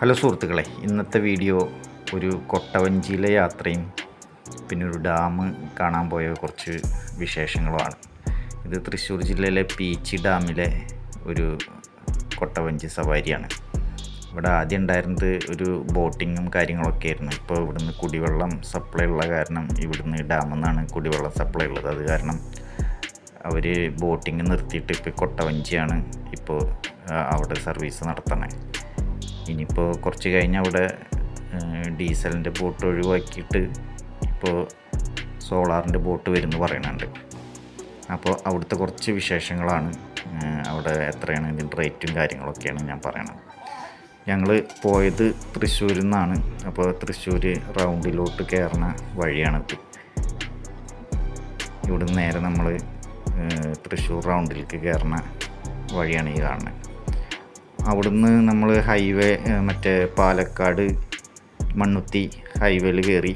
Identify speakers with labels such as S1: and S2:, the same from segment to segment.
S1: Hello സുഹൃത്തുക്കളെ ഇന്നത്തെ video ഒരു കൊട്ടവഞ്ചിയിലെ യാത്രയും പിന്നെ ഒരു ഡാം കാണാൻ പോയ കുറച്ച് വിശേഷങ്ങളുമാണ്. ഇത് തൃശ്ശൂർ ജില്ലയിലെ പീച്ചി ഡാമിലെ ഒരു കൊട്ടവഞ്ചി സവാരിയാണ്. ഇവിടെ ആദ്യം ഉണ്ടായിരുന്നത് ഒരു ബോട്ടിങ്ങും കാര്യങ്ങളൊക്കെ ആയിരുന്നു. ഇപ്പോൾ ഇവിടുന്ന് കുടിവെള്ളം സപ്ലൈ ഉള്ള കാരണം ഇവിടുന്ന് ഡാമിൽ നിന്നാണ് കുടിവെള്ളം സപ്ലൈ ഉള്ളത്. അത് കാരണം അവർ ബോട്ടിങ് നിർത്തിയിട്ട് ഇപ്പോൾ കൊട്ടവഞ്ചിയാണ് ഇപ്പോൾ അവിടെ സർവീസ് നടത്തണേ. ഇനിയിപ്പോൾ കുറച്ച് കഴിഞ്ഞ് അവിടെ ഡീസലിന്റെ ബോട്ട് ഒഴിവാക്കിയിട്ട് ഇപ്പോൾ സോളാറിന്റെ ബോട്ട് വരുമെന്ന് പറയുന്നുണ്ട്. അപ്പോൾ അവിടുത്തെ കുറച്ച് വിശേഷങ്ങളാണ് അവിടെ എത്രയാണ് ഇതിന്റെ റേറ്റും കാര്യങ്ങളൊക്കെയാണ് ഞാൻ പറയണത്. ഞങ്ങൾ പോയത് തൃശ്ശൂരിൽ നിന്നാണ്. അപ്പോൾ തൃശ്ശൂർ റൗണ്ടിലോട്ട് കയറുന്ന വഴിയാണിത്. ഇവിടുന്ന് നേരെ നമ്മൾ തൃശ്ശൂർ റൗണ്ടിലേക്ക് കയറുന്ന വഴിയാണ് ഈ കാണുന്നത്. അവിടുന്ന് നമ്മൾ ഹൈവേ മറ്റേ പാലക്കാട് മണ്ണുത്തി ഹൈവേയിൽ കയറി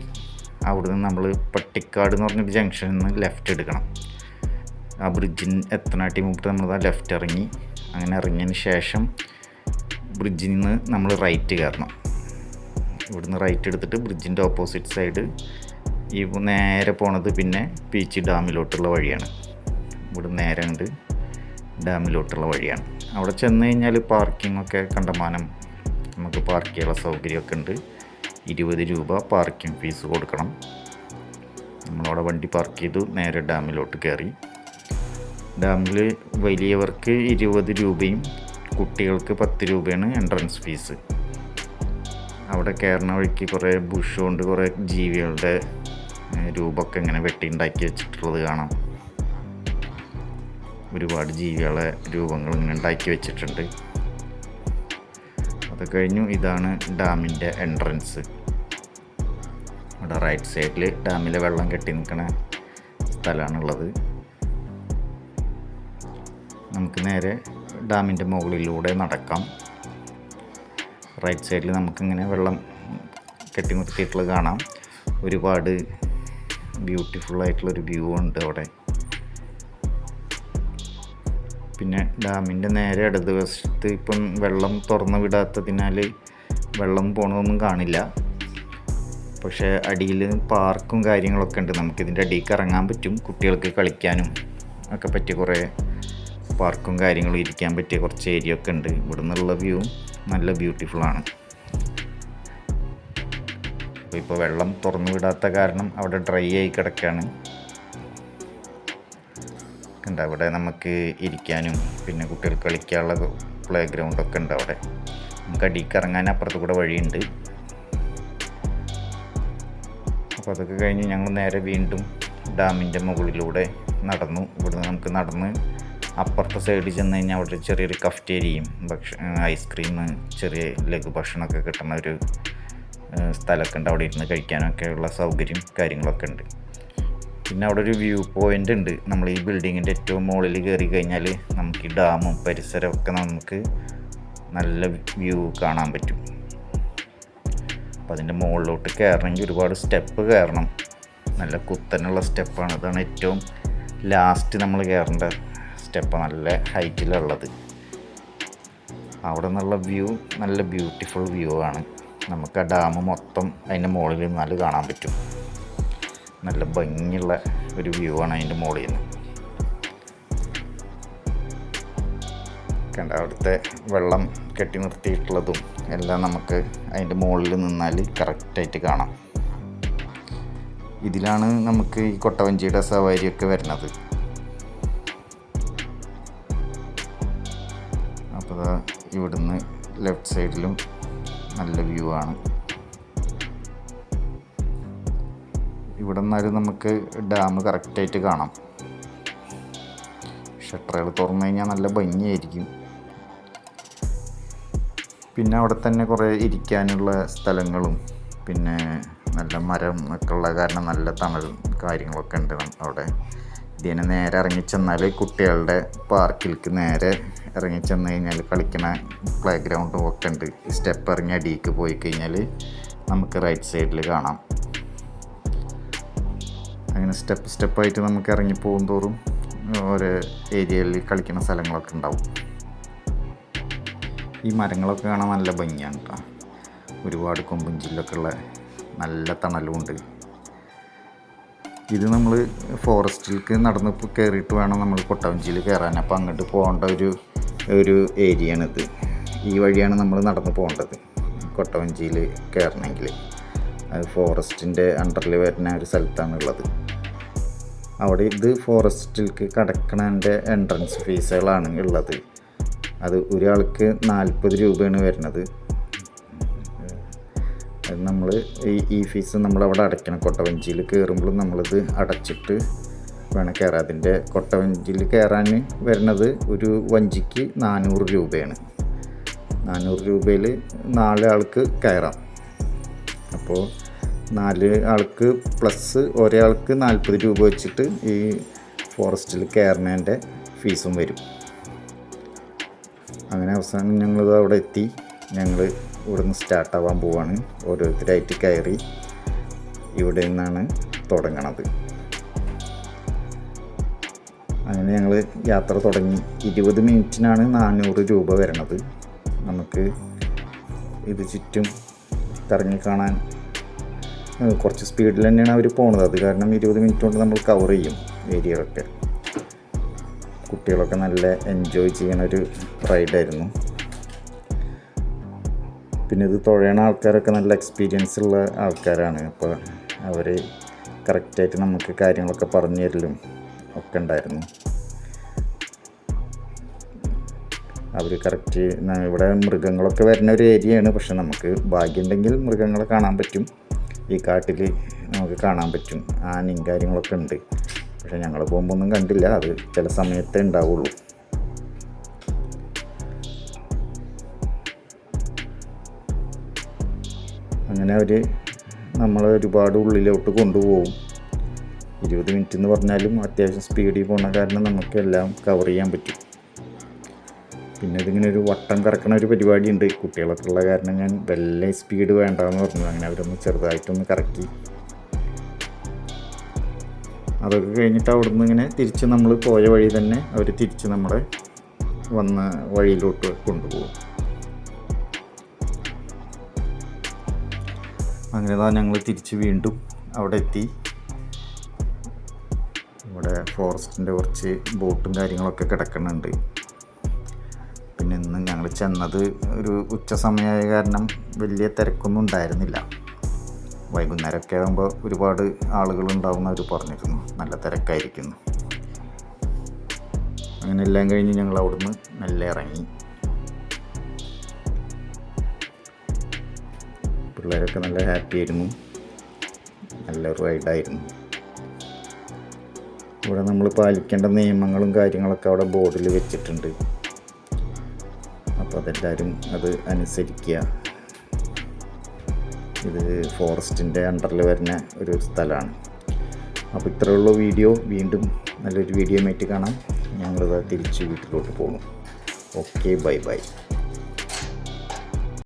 S1: അവിടുന്ന് നമ്മൾ പട്ടിക്കാട് എന്ന് പറഞ്ഞൊരു ജംഗ്ഷനിൽ നിന്ന് ലെഫ്റ്റ് എടുക്കണം. ആ ബ്രിഡ്ജിന് എത്തനാട്ടി മുമ്പ് നമ്മൾ ലെഫ്റ്റ് ഇറങ്ങി. അങ്ങനെ ഇറങ്ങിയതിന് ശേഷം ബ്രിഡ്ജിൽ നിന്ന് നമ്മൾ റൈറ്റ് കയറണം. ഇവിടുന്ന് റൈറ്റ് എടുത്തിട്ട് ബ്രിഡ്ജിന്റെ ഓപ്പോസിറ്റ് സൈഡ് ഈ നേരെ പോണത് പിന്നെ പീച്ചി ഡാമിലോട്ടുള്ള വഴിയാണ്. ഇവിടെ നേരെ ഉണ്ട് ഡാമിലോട്ടുള്ള വഴിയാണ്. അവിടെ ചെന്ന് കഴിഞ്ഞാൽ പാർക്കിങ്ങൊക്കെ കണ്ടമാനം നമുക്ക് പാർക്ക് ചെയ്യാനുള്ള സൗകര്യമൊക്കെ ഉണ്ട്. ഇരുപത് രൂപ പാർക്കിംഗ് ഫീസ് കൊടുക്കണം. നമ്മളവിടെ വണ്ടി പാർക്ക് ചെയ്തു നേരെ ഡാമിലോട്ട് കയറി. ഡാമിൽ വലിയവർക്ക് ഇരുപത് രൂപയും കുട്ടികൾക്ക് പത്ത് രൂപയാണ് എൻട്രൻസ് ഫീസ്. അവിടെ കയറുന്ന വഴിക്ക് കുറേ ബുഷ് കൊണ്ട് കുറേ ജീവികളുടെ രൂപമൊക്കെ ഇങ്ങനെ വെട്ടി ഉണ്ടാക്കി വെച്ചിട്ടുള്ളത് കാണാം. ഒരുപാട് ജീവികളെ രൂപങ്ങൾ ഉണ്ടാക്കി വെച്ചിട്ടുണ്ട്. അത് കഴിഞ്ഞു ഇതാണ് ഡാമിന്റെ എൻട്രൻസ്. ഇവിടെ റൈറ്റ് സൈഡിൽ ഡാമിലെ വെള്ളം കെട്ടി നിൽക്കുന്ന സ്ഥലമാണുള്ളത്. നമുക്ക് നേരെ ഡാമിന്റെ മുകളിലൂടെ നടക്കാം. റൈറ്റ് സൈഡിൽ നമുക്കിങ്ങനെ വെള്ളം കെട്ടി നിർത്തിയിട്ടുള്ളത് കാണാം. ഒരുപാട് ബ്യൂട്ടിഫുൾ ആയിട്ടുള്ളൊരു വ്യൂ ഉണ്ട് അവിടെ. പിന്നെ ഡാമിന്റെ നേരെ ഇടതുവശത്ത് ഇപ്പം വെള്ളം തുറന്നു വിടാത്തതിനാൽ വെള്ളം പോണതൊന്നും കാണില്ല. പക്ഷേ അടിയിൽ പാർക്കും കാര്യങ്ങളൊക്കെ ഉണ്ട്. നമുക്കിതിന്റെ അടിയിലേക്ക് ഇറങ്ങാൻ പറ്റും കുട്ടികൾക്ക് കളിക്കാനും ഒക്കെ പറ്റിയ കുറേ പാർക്കും കാര്യങ്ങളും ഇരിക്കാൻ പറ്റിയ കുറച്ച് ഏരിയ ഒക്കെ ഉണ്ട്. ഇവിടെ നിന്നുള്ള വ്യൂ നല്ല ബ്യൂട്ടിഫുൾ ആണ്. അപ്പോൾ ഇപ്പോൾ വെള്ളം തുറന്നു വിടാത്ത കാരണം അവിടെ ഡ്രൈ ആയി കിടക്കുകയാണ്. ഉണ്ട് അവിടെ. നമുക്ക് ഇരിക്കാനും പിന്നെ കുട്ടികൾക്ക് കളിക്കാനുള്ള പ്ലേ ഗ്രൗണ്ടൊക്കെ ഉണ്ട് അവിടെ. നമുക്ക് അടിക്ക് ഇറങ്ങാൻ അപ്പുറത്ത് കൂടെ വഴിയുണ്ട്. അപ്പോൾ അതൊക്കെ കഴിഞ്ഞ് ഞങ്ങൾ നേരെ വീണ്ടും ഡാമിന്റെ മുകളിലൂടെ നടന്നു. ഇവിടുന്ന് നമുക്ക് നടന്ന് അപ്പുറത്തെ സൈഡിൽ ചെന്ന് കഴിഞ്ഞാൽ അവിടെ ചെറിയൊരു കഫ്റ്റേരിയയും ഭക്ഷ ഐസ്ക്രീം ചെറിയ ലഘു ഭക്ഷണമൊക്കെ കിട്ടുന്ന ഒരു സ്ഥലമൊക്കെ ഉണ്ട്. അവിടെ ഇരുന്ന് കഴിക്കാനൊക്കെയുള്ള സൗകര്യം കാര്യങ്ങളൊക്കെ ഉണ്ട്. പിന്നെ അവിടെ ഒരു വ്യൂ പോയിന്റ് ഉണ്ട്. നമ്മൾ ഈ ബിൽഡിങ്ങിന്റെ ഏറ്റവും മുകളിൽ കയറി കഴിഞ്ഞാൽ നമുക്ക് ഈ ഡാമും പരിസരമൊക്കെ നമുക്ക് നല്ല വ്യൂ കാണാൻ പറ്റും. അപ്പോൾ അതിന്റെ മുകളിലോട്ട് കയറണമെങ്കിൽ ഒരുപാട് സ്റ്റെപ്പ് കയറണം. നല്ല കുത്തനുള്ള സ്റ്റെപ്പാണ് അതാണ് ഏറ്റവും ലാസ്റ്റ് നമ്മൾ കയറേണ്ട സ്റ്റെപ്പ് നല്ല ഹൈറ്റിലുള്ളത് അവിടെ നിന്നുള്ള വ്യൂ നല്ല ബ്യൂട്ടിഫുൾ വ്യൂ ആണ്. നമുക്ക് ആ ഡാം മൊത്തം അതിന്റെ മുകളിൽ നിന്നാൽ കാണാൻ പറ്റും. നല്ല ഭംഗിയുള്ള ഒരു വ്യൂ ആണ് അതിന്റെ മുകളിൽ നിന്ന്. കണ്ട അവിടുത്തെ വെള്ളം കെട്ടി നിർത്തിയിട്ടുള്ളതും എല്ലാം നമുക്ക് അതിന്റെ മുകളിൽ നിന്നാൽ കറക്റ്റായിട്ട് കാണാം. ഇതിലാണ് നമുക്ക് ഈ കൊട്ടവഞ്ചിയുടെ സവാരിയൊക്കെ വരുന്നത്. അപ്പോൾ ഇവിടുന്ന് ലെഫ്റ്റ് സൈഡിലും നല്ല വ്യൂ ആണ്. ഇവിടെ നിന്നാലും നമുക്ക് ഡാം കറക്റ്റായിട്ട് കാണാം. ഷട്ടറുകൾ തുറന്നു കഴിഞ്ഞാൽ നല്ല ഭംഗിയായിരിക്കും. പിന്നെ അവിടെ തന്നെ കുറേ ഇരിക്കാനുള്ള സ്ഥലങ്ങളും പിന്നെ നല്ല മരം ഒക്കെ ഉള്ള കാരണം നല്ല തണൽ കാര്യങ്ങളൊക്കെ ഉണ്ട് അവിടെ. ഇതിനെ നേരെ ഇറങ്ങിച്ചെന്നാൽ കുട്ടികളുടെ പാർക്കിലേക്ക് നേരെ ഇറങ്ങിച്ചെന്ന് കഴിഞ്ഞാൽ കളിക്കണ പ്ലേ ഗ്രൗണ്ടും ഒക്കെ ഉണ്ട്. സ്റ്റെപ്പ് ഇറങ്ങി അടിയിലേക്ക് പോയി കഴിഞ്ഞാൽ നമുക്ക് റൈറ്റ് സൈഡിൽ കാണാം. അങ്ങനെ സ്റ്റെപ്പ് സ്റ്റെപ്പായിട്ട് നമുക്ക് ഇറങ്ങി പോകും തോറും ഓരോ ഏരിയയിൽ കളിക്കുന്ന സ്ഥലങ്ങളൊക്കെ ഉണ്ടാവും. ഈ മരങ്ങളൊക്കെ കാണാൻ നല്ല ഭംഗിയാണ് കേട്ടോ ഒരുപാട് കൊമ്പും ചില്ലൊക്കെ ഉള്ള നല്ല തണലുമുണ്ട് ഇത് നമ്മൾ ഫോറസ്റ്റിലേക്ക് നടന്ന് കയറിയിട്ട് വേണം നമ്മൾ കൊട്ടവഞ്ചിയിൽ കയറാൻ അപ്പോൾ അങ്ങോട്ട് പോകേണ്ട ഒരു ഒരു ഏരിയയാണിത്. ഈ വഴിയാണ് നമ്മൾ നടന്ന് പോകേണ്ടത് കൊട്ടവഞ്ചിയിൽ കയറണമെങ്കിൽ അത് ഫോറസ്റ്റിന്റെ അണ്ടറിൽ വരുന്ന ഒരു സ്ഥലത്താണുള്ളത്. അവിടെ ഇത് ഫോറസ്റ്റിലേക്ക് കടക്കണതിന്റെ എൻട്രൻസ് ഫീസുകളാണ് ഉള്ളത്. അത് ഒരാൾക്ക് നാൽപ്പത് രൂപയാണ് വരുന്നത്. നമ്മൾ ഈ ഈ ഫീസ് നമ്മളവിടെ അടയ്ക്കണം. കൊട്ടവഞ്ചിയിൽ കയറുമ്പോൾ നമ്മളിത് അടച്ചിട്ട് വേണം കയറാൻ അതിന്റെ കൊട്ടവഞ്ചിയിൽ കയറാൻ വരുന്നത് ഒരു വഞ്ചിക്ക് നാനൂറ് രൂപയാണ്. നാനൂറ് രൂപയിൽ നാലാൾക്ക് കയറാം അപ്പോൾ നാല് ആൾക്ക് പ്ലസ് ഒരാൾക്ക് നാൽപ്പത് രൂപ വെച്ചിട്ട് ഈ ഫോറസ്റ്റിൽ കയറുന്നതിന്റെ ഫീസും വരും. അങ്ങനെ അവസാനം ഞങ്ങളിത് അവിടെ എത്തി. ഞങ്ങൾ ഇവിടുന്ന് സ്റ്റാർട്ടാവാൻ പോവാണ്. ഓരോരുത്തരായിട്ട് കയറി ഇവിടെ നിന്നാണ് തുടങ്ങണത്. അങ്ങനെ ഞങ്ങൾ യാത്ര തുടങ്ങി. ഇരുപത് മിനിറ്റിനാണ് നാനൂറ് രൂപ വരണത്. നമുക്ക് ഇത് ചുറ്റും കറങ്ങി കാണാൻ കുറച്ച് സ്പീഡിൽ തന്നെയാണ് അവർ പോണത്. അത് കാരണം ഇരുപത് മിനിറ്റ് കൊണ്ട് നമ്മൾ കവർ ചെയ്യും ഏരിയകളൊക്കെ. കുട്ടികളൊക്കെ നല്ല എൻജോയ് ചെയ്യണ ഒരു റൈഡായിരുന്നു പിന്നെ ഇത് തുഴയണ ആൾക്കാരൊക്കെ നല്ല എക്സ്പീരിയൻസ് ഉള്ള ആൾക്കാരാണ്. അപ്പോൾ അവർ കറക്റ്റായിട്ട് നമുക്ക് കാര്യങ്ങളൊക്കെ പറഞ്ഞു തരലും ഒക്കെ ഉണ്ടായിരുന്നു. അവർ കറക്റ്റ് ഇവിടെ മൃഗങ്ങളൊക്കെ വരുന്ന ഒരു ഏരിയയാണ് പക്ഷെ നമുക്ക് ഭാഗ്യമുണ്ടെങ്കിൽ മൃഗങ്ങളെ കാണാൻ പറ്റും. ഈ കാട്ടിൽ നമുക്ക് കാണാൻ പറ്റും. ആനയും കാര്യങ്ങളൊക്കെ ഉണ്ട്. പക്ഷെ ഞങ്ങൾ പോകുമ്പോൾ ഒന്നും കണ്ടില്ല. അത് ചില സമയത്തേ ഉണ്ടാവുള്ളൂ. അങ്ങനെ അവർ നമ്മളെ ഒരുപാട് ഉള്ളിലോട്ട് കൊണ്ടുപോകും. ഇരുപത് മിനിറ്റ് എന്ന് പറഞ്ഞാലും അത്യാവശ്യം സ്പീഡിൽ പോകുന്ന കാരണം നമുക്കെല്ലാം കവർ ചെയ്യാൻ പറ്റും. പിന്നെ ഇതിങ്ങനെ ഒരു വട്ടം കറക്കണ ഒരു പരിപാടി ഉണ്ട് കുട്ടികളൊക്കെ ഉള്ള കാരണം ഞാൻ വല്ല സ്പീഡ് വേണ്ടെന്ന് പറഞ്ഞു. അങ്ങനെ അവരൊന്ന് ചെറുതായിട്ടൊന്ന് കറക്കി. അതൊക്കെ കഴിഞ്ഞിട്ട് അവിടെ നിന്ന് ഇങ്ങനെ തിരിച്ച് നമ്മൾ പോയ വഴി തന്നെ അവർ തിരിച്ച് നമ്മളെ വന്ന വഴിയിലോട്ട് കൊണ്ടുപോകും. അങ്ങനെ താ ഞങ്ങൾ തിരിച്ച് വീണ്ടും അവിടെ എത്തി. ഇവിടെ ഫോറസ്റ്റിന്റെ കുറച്ച് ബോട്ടും കാര്യങ്ങളൊക്കെ കിടക്കുന്നുണ്ട് പിന്നെ ഇന്ന് ഞങ്ങൾ ചെന്നത് ഒരു ഉച്ച സമയമായ കാരണം വലിയ തിരക്കൊന്നും ഉണ്ടായിരുന്നില്ല. വൈകുന്നേരമൊക്കെ ആകുമ്പോൾ ഒരുപാട് ആളുകൾ ഉണ്ടാവുന്ന അവർ പറഞ്ഞിരുന്നു. നല്ല തിരക്കായിരിക്കുന്നു. അങ്ങനെ എല്ലാം കഴിഞ്ഞ് ഞങ്ങൾ അവിടുന്ന് മെല്ലെ ഇറങ്ങി. പിള്ളേരൊക്കെ നല്ല ഹാപ്പി ആയിരുന്നു. നല്ലൊരു റൈഡായിരുന്നു ഇവിടെ നമ്മൾ പാലിക്കേണ്ട നിയമങ്ങളും കാര്യങ്ങളൊക്കെ അവിടെ ബോർഡിൽ വെച്ചിട്ടുണ്ട്. അപ്പോൾ അതെല്ലാവരും അത് അനുസരിക്കുക. ഇത് ഫോറസ്റ്റിന്റെ അണ്ടറിൽ വരുന്ന ഒരു സ്ഥലമാണ്. അപ്പോൾ ഇത്രയുള്ള വീഡിയോ. വീണ്ടും നല്ലൊരു വീഡിയോ ആയിട്ട് കാണാം. ഞങ്ങളിത് തിരിച്ച് വീട്ടിലോട്ട് പോകും ഓക്കെ ബൈ ബൈ.